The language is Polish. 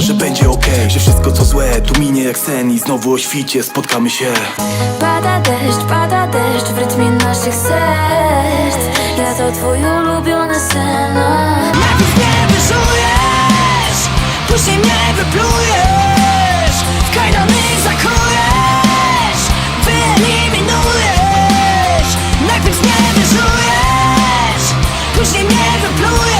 Że będzie okej okay, Że wszystko co złe tu minie jak sen I znowu o świcie spotkamy się. Pada deszcz, pada deszcz w rytmie naszych serc. Ja to twój ulubiony sen no. Najpierw mnie wyżujesz Później mnie wyplujesz. W kajdany zakujesz Wyeliminujesz. Najpierw mnie wyżujesz Później mnie wyplujesz.